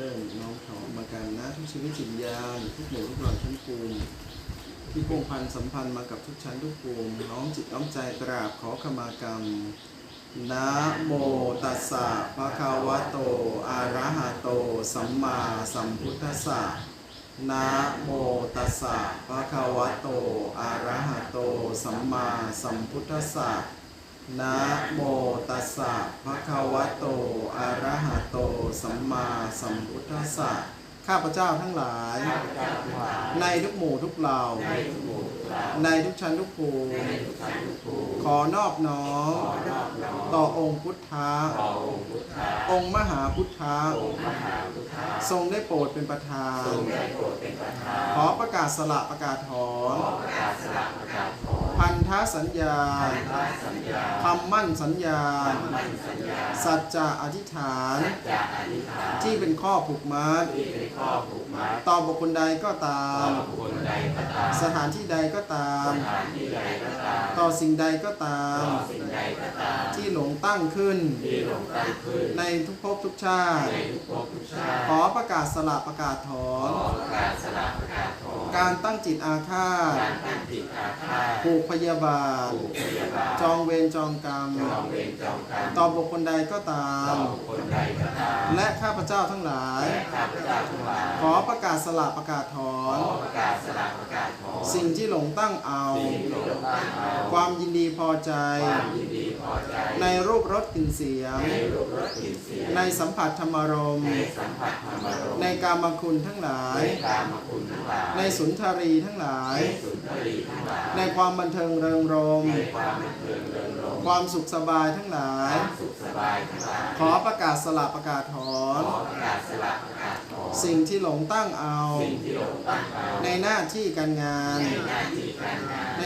เริ่มน้อมถอมมากันนะทุกชีวิตจิตญาณทุกหมู่ทุกหล่อชั้นภูมิที่พงพันสัมพันธ์มากับทุกชั้นทุกภูมิน้อมจิตน้อมใจกราบขอขมากรรมนะโมตัสสะภะคะวะโต อะระหะโต สัมมาสัมพุทธัสสะนะโมตัสสะภะคะวะโต อะระหะโต สัมมาสัมพุทธัสสะ นะโมตัสสะภะคะวะโต อะระหะโต สัมมาสัมพุทธัสสะ ข้าพเจ้าทั้งหลาย ในทุกหมู่ทุกเหล่า ในทุกชั้นทุกภูมิขอนอบน้อมต่อองค์พุทธะ องค์มหาพุทธะ ทรงได้โปรดเป็นประธาน ขอประกาศสละประกาศถอน พันธสัญญาคำมั่นสัญญา สัจจะอธิษฐาน ที่เป็นข้อผูกมัดต่อบุคคลใดก็ตาม สถานที่ใดก็ตาม ต่อสิ่งใดก็ตาม ที่หลงตั้งขึ้น ในทุกภพทุกชาติ ขอประกาศสละประกาศถอนการตั้งจิตอาฆาตผูกพยาบาท จองเวรจองกรรม ต่อบุคคลใดก็ตาม และข้าพเจ้าทั้งหลาย ขอประกาศสละประกาศถอน สิ่งที่หลงตั้งเอา ความยินดีพอใจ ในรูปรสกลิ่นเสียง ในสัมผัสธรรมารมณ์ในกามคุณทั้งหลาย ในสุนทรีทั้งหลาย ในความบันเทิงเริงรมย์ความสุขสบายทั้งหลาย ขอประกาศสละประกาศถอนสิ่งที่หลงตั้งเอา ในหน้าที่การงาน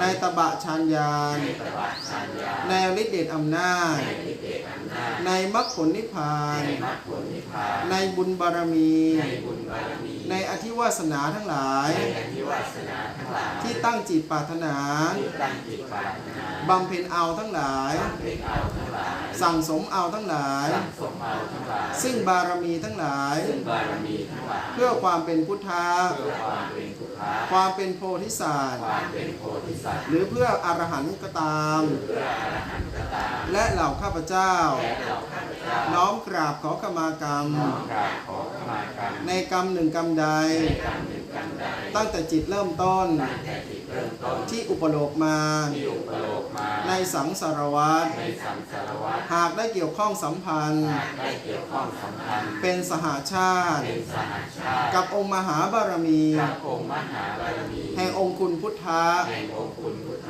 ในตบะชานยานในฤทธิเดชอำนาจ ในมรรคผลนิพพาน ในบุญบารมี ในอธิวาสนาทั้งหลาย ที่ตั้งจิตปรารถนา บำเพ็ญเอาทั้งหลาย สั่งสมเอาทั้งหลาย ซึ่งบารมีทั้งหลาย เพื่อความเป็นพุทธะ ความเป็นโพธิสัตว์หรือเพื่ออรหันต์ก็ตาม และเหล่าข้าพเจ้า น้อมกราบขอขมากรรม ในกรรมหนึ่งกรรมใด ตั้งแต่จิตเริ่มต้น ที่อุปโลกมาในสังสารวัฏหากได้เกี่ยวข้องสัมพันธ์เป็นสหาชาติกับองค์มหาบารมี แห่งองค์คุณพุทธะองค์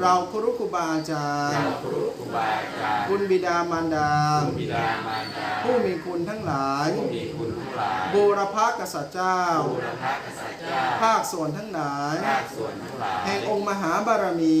เราครุครูบาอาจารย์ คุณบิดามารดา ผู้มีคุณทั้งหลาย บูรพกษัตริย์เจ้า ภาคส่วนทั้งหลาย แห่งองค์มหาบารมี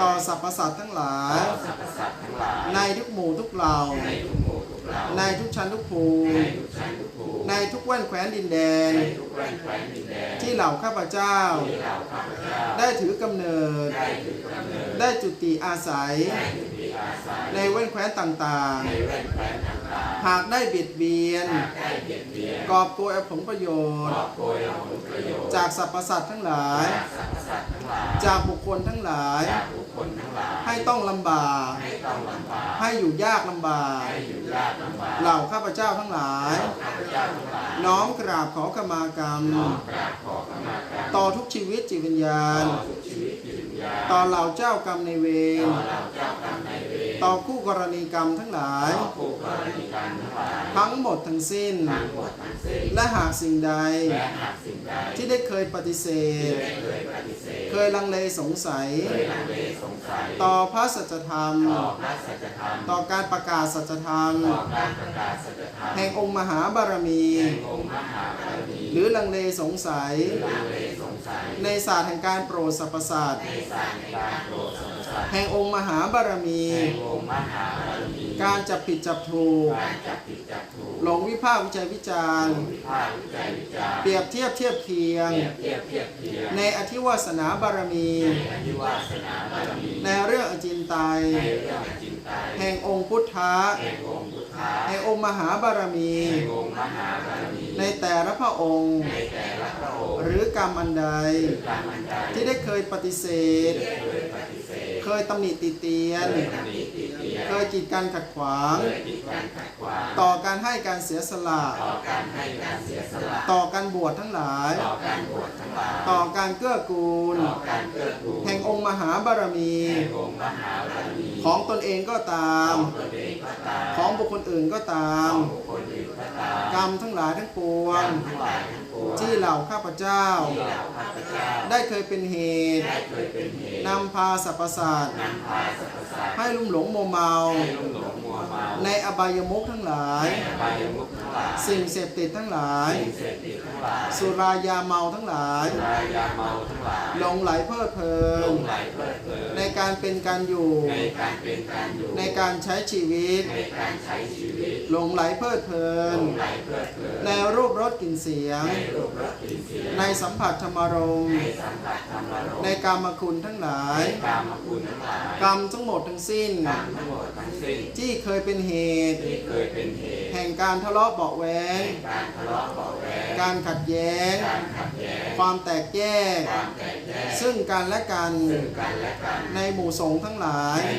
ต่อสรรพสัตว์ทั้งหลาย ในทุกหมู่ทุกเหล่าเหล่า ในทุกชั้นทุกภูในมิทุกชั้นทุกภูมิ ในทุกแว่นแคว้นดินแดน ในทุกแว่นแคว้นดินแดน ที่เหล่าข้าพเจ้า ที่เหล่าข้าพเจ้า ได้ถือกำเนิด ได้ถือกำเนิด ได้จุติอาศัย ได้จุติอาศัย ในแว่นแคว้นต่างในแว่นแคว้นต่างๆ หากได้เบียดเบียนๆหากได้เบียดเบียน กอบโกยเอาผลประโยกชน์อบโกยเอาผลประโยชน์จากสรรพสัตว์ทั้งหลายจากสรรพสัตว์ทั้งหลาย จากบุคคลทั้งหลายจากบุคคลทั้งหลายให้ต้องลำบากให้ต้องลำบากให้อยู่ยากลำบาก ให้อยู่ยากลำบาก เหล่าข้าพเจ้าทั้งหลายข้าพเจ้าทั้งหลายน้อมกราบขอขมากรรมน้อมกราบขอขมากรรม ต่อทุกชีวิตจิตวิญญาณ ต่อทุกชีวิตจิตวิญญาณต่อเหล่าเจ้ากรรมในายเวรต่อเราเจ้ากรรมนายเวร ต่อคู่กรณีกรรมทั้งหลายต่อผู้กรณีการทั้งหลายทั้งหมดทั้งสิ้น ทั้งหมดทั้งสิ้น และหากสิ่งใด และหากสิ่งใด ที่ได้เคยปฏิเสธได้เคยปฏิเสธ เคยลังเลสงสัย เคยลังเลสงสัย ต่อพระสัจธรรม ต่อพระสัจธรรม ต่อการประกาศสัจธรรม ต่อการประกาศสัจธรรม แห่งองค์มหาบารมี แห่งองค์มหาบารมี หรือลังเลสงสัย ลังเลสงสัย ในศาสตร์แห่งการโปรดสรรพสัตว์ในสารในการโปรดสรรพสัตว์ แห่งองค์มหาบารมี แห่งองค์มหาบารมีการจับผิดจับถูกการจับผิดจับถูกหลงวิพากษ์วิจัยวิจารณ์วิพากษ์วิจัยวิจารณ์เปรียบเทียบเทียบเคียง เปรียบเทียบเทียบเทียมในอธิวาสนาบารมี ในอธิวาสนาบารมี ในเรื่องอจินไตยในเรื่องจินไตยแห่งองค์พุทธะแห่งองค์พุทธะแห่งองค์มหาบารมีแห่งองค์มหาบารมี ในแต่ละพระองค์ ในแต่ละพระองค์ หรือกรรมอันใดการอันใดที่ได้เคยปฏิเสธเคยปฏิเสธ เคยตำหนิติเตียน เคยตำหนิติเตียนเคยกีดกันขัดขวางเคยติดการขัดขวาง ต่อการให้การเสียสละ ต่อการให้การเสียสละ ต่อการบวชทั้งหลาย ต่อการบวชทั้งหลาย ต่อการเกื้อกูล ต่อการเกื้อกูล แห่งองค์มหาบารมี แห่งองค์มหาบารมี ของตนเองก็ตาม ของตนเองก็ตาม ของบุคคลอื่นก็ตาม ของบุคคลอื่นก็ตาม กรรมทั้งหลายทั้งปวกรงรมทั้งหลายทั้งปวงที่เหล่าข้าพเจ้า ที่เราข้าพเจ้าได้เคยเป็นเหตุได้เคยเป็นเหตุนำพาสรรพสัตว์นำพาสรรพสัตว์ให้ลุ่มหลงโมวเมาให้ลุ่มหลงมัวเมา ในอบายมุขทั้งหลายในอบายมุขทั้งหลายสิ่งเสพติดทั้งหลาย สิ่งเสพติดทั้งหลาย สุรายาเมาทั้งหลายสุรายาเมาทั้งหลายหลงไหลเพลิดเพลิหลนงไหลเพลิดเพลินในการเป็นการอยู่ ในการเป็นการอยู่ในการใช้ชีวิตในการใช้ชีวิตหลงไหลเพลิดเพลิหนลงไหลเพลิดเพลิน ในรูปรสกลิ่นเสียง ในรูปรสกลิ่นเสียงในสัมผัสธรรมารมณ์ในสัมผัสธรรมารมในณ์กามคุณทั้งหลายในกามคุณทั้งหลายกรรมทั้งหมดทั้งสิ้นกรรมทั้งหมดทั้งสิ้น ที่เคยเป็นเหตุที่เคยเป็นเหตุแห่งการทะเลาะเบาะแวงแห่งการทะเลาะเบาะแว้งการขัดแย้งการขัดแย้ง ความแตกแยกความแตกแยกซึ่งกันและกันซึ่งกันและกัน ในหมู่สงฆ์ทั้งหลายใน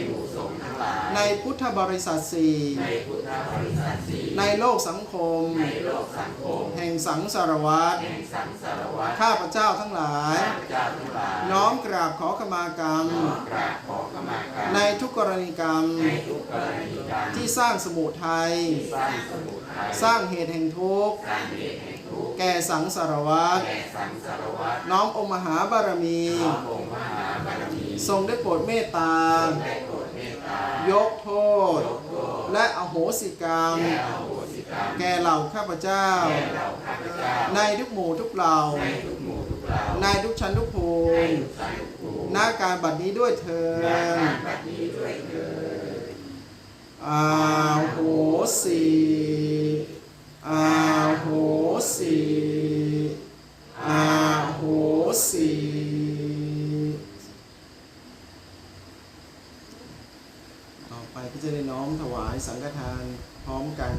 หมู่สงฆ์ทั้งหลาย ในพุทธบริษัทสี่ในพุทธบริษัทสี่ในโลกสังคม ในโลกสังคม แห่งสังสารวัตรแห่งสังสารวัฏข้าพเจ้าทั้งหลาย ข้าพเจ้าทั้งหลาย น้อมกราบขอขมากรรมขอกราบขอขมากรรม ในทุกกรณีกรรม ในทุกกรณีกรรม ที่สร้างสมุทัยที่สร้างสมุทัย สร้างเหตุแห่งทุกข์ สร้างเหตุแห่งทุกข์ แก่สังสารวัตร แก่สังสารวัฏน้อมองค์มหาบารมี น้อมองค์มหาบารมี ทรงได้โปรดเมตตาได้โปรดเมตตา ยกโทษ และอโหสิกรรมแก่อโหสิกรรม แก่เหล่าข้าพเจ้าแก่เราข้าพเจ้าในทุกหมู่ทุกเหล่าในทุกหมู่ทุกเหล่า ในทุกชั้นทุกภูในมิทุกสายทุกภูมิหน้าการบัดนี้ด้วยเธอณญการบัดนี้ด้วยเถิดอาโหสิ ไปก็จะได้น้อมถวายสังฆทานพร้อมกัน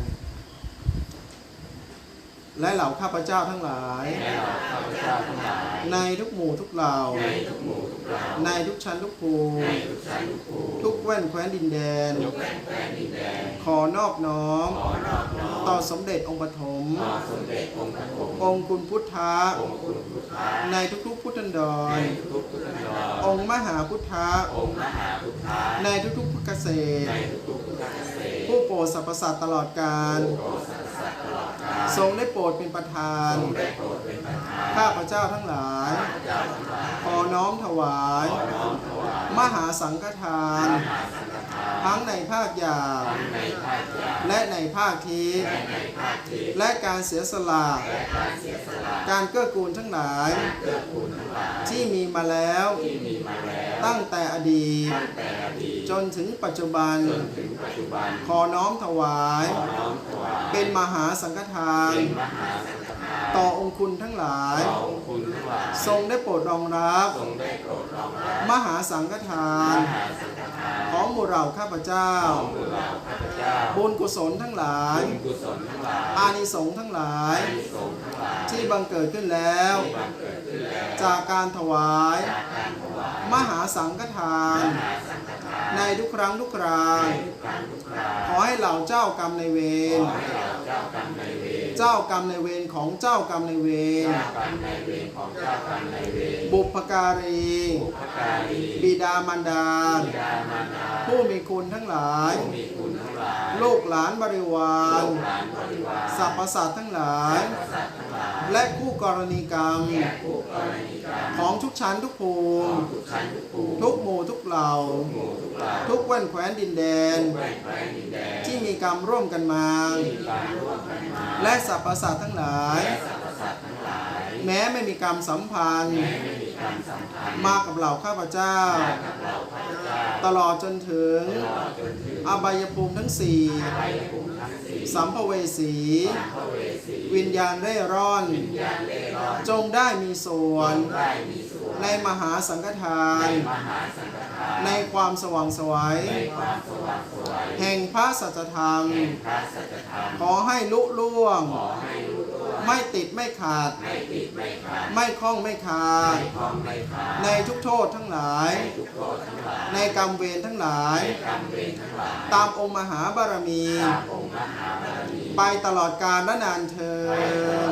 และเหล่าข้าพเจ้าทั้งหลายและเราข้าพเจ้าทั้งหลาย ในทุกหมู่ทุกเหล่า ในทุกหมู่ทุกเหล่าในทุกชั้นทุกภูมิในทุกชั้นทุกภูมิทุกแว่นแคว้นดินแดนยกแผ่นแผ่นดินแดนขอนอบน้อมขอนอบน้อม ต่อสมเด็จองค์ปฐมต่อสมเด็จองค์พระองค์องค์คุณพุทธะองค์คุณพุทธะ ในทุกๆพุทธันดในรทุกๆพุทธนรองค์มหาพุทธะองค์มหาพุทธะในทุกๆพุทธเกษตรในทุกๆพุทธเกษตรผู้โปรดสรรพสัตว์ตลอดกาล ทรงได้โปรดเป็นประธานทรงได้โปรดเป็นประธาน ข้าพเจ้าทั้งหลายข้าพเจ้าทั้งหลาย ขอน้อมถวายขอน้อมถวายมหาสังฆทานมหาสังฆทาน ทั้งในภาคหยาบทั้งในภาคกลางและในภาคทิพย์และในภาคทิพย์และการเสียสละและการเสียสละ การเกื้อกูลทั้งหลายเกื้อกูลทั้งหลายที่มีมาแล้วที่มีมาแล้ว ตั้งแต่อดีตตั้งแต่อดีต จนถึงปัจจุบันจนถึงปัจจุบันขอน้อมถวายขอน้อมถวาย เป็นมหาสังฆทานเป็นมหาสังฆทานต่อองค์คุณทั้งหลายต่อองค์คุณทั้งหลาย ทรงได้โปรดรองรับทรงได้โปรดรองรับมหาสังฆทานมหาสังฆทาน ของหมู่เราข้าพเจ้าของหมู่เราข้าพเจ้าบุญกุศลทั้งหลายบุญกุศลทั้งหลายอานิสงส์ทั้งหลาย อานิสงส์ทั้งหลาย ที่บังเกิดขึ้นแล้วที่บังเกิดขึ้นแล้วจากการถวายจากการถวาย มหาสังฆทานมหาสังฆ ทานในทุกครั้งทุกคราทุกครั้งทุกคราขอให้เหล่าเจ้ากรรมในายเวขรอให้เราเจ้ากรรมนายเวรเจ้ากรรมในายเวรของเจ้ากรรมในายเวรเจ้ากรรมนายเวรของเจ้ากรรมนายเวรบุพการีบุพการีบิดามารดาบิดามารดา ผู้มีคุณทั้งหลายผู้มีคุณทั้งหลายลูกหลานบริวารลูกหลานบริวารสรรพสัตว์ทั้งหลาย และคู่กรณีกรรมและผู้กรณีกรรมของทุกชั้นทุกภูขอมิงทุกชั้นทุกภูมิ ทุกหมู่ทุกเหล่าหมู่ทุกเหล่าทุกแว่นแคว้นดินแดนแว่นแคว้นดินแดน ที่มีกรรมร่วมกันมาที่มีการร่วมกันมาและสรรพสัตว์ทั้งหลายและสรรพสัตว์ทั้งหลาย แม้ไม่มีกรรมสัมพันธ์แม้ไม่มีการสัมพันธ์มากับเหล่าข้าพเจ้า ตลอดจนถึงตลอดจนถึง อบายภูมิทั้งสี่ไปภูมิทั้งสี่สัมภเวสีสัมภเวสี วิญญาณเร่ร่อนวิญญาณเล่ร่อนจงได้มีส่วนได้มีส่วนในมหาสังฆทาในนมหาสังฆทาน ในความสว่างไสวัยในความสว่างไสวยแห่งพระสัจธรรมแห่งพระสัจธรรม ขอให้ลุล่วงขอให้รู้ตัว ไม่ติดไม่ขาด ไม่ติดไม่ขาด ไม่คล้องไม่คาไม่คล้องไม่ขาด ในทุกโทษทั้งหลาย ในทุกโทษทั้งหลาย ในกรรมเวรทั้งหลาย ในกรรมเวรทั้งหลาย ตามองค์มหาบารมี ตามองค์มหาบารมี ไปตลอดกาลและนานเทินกาล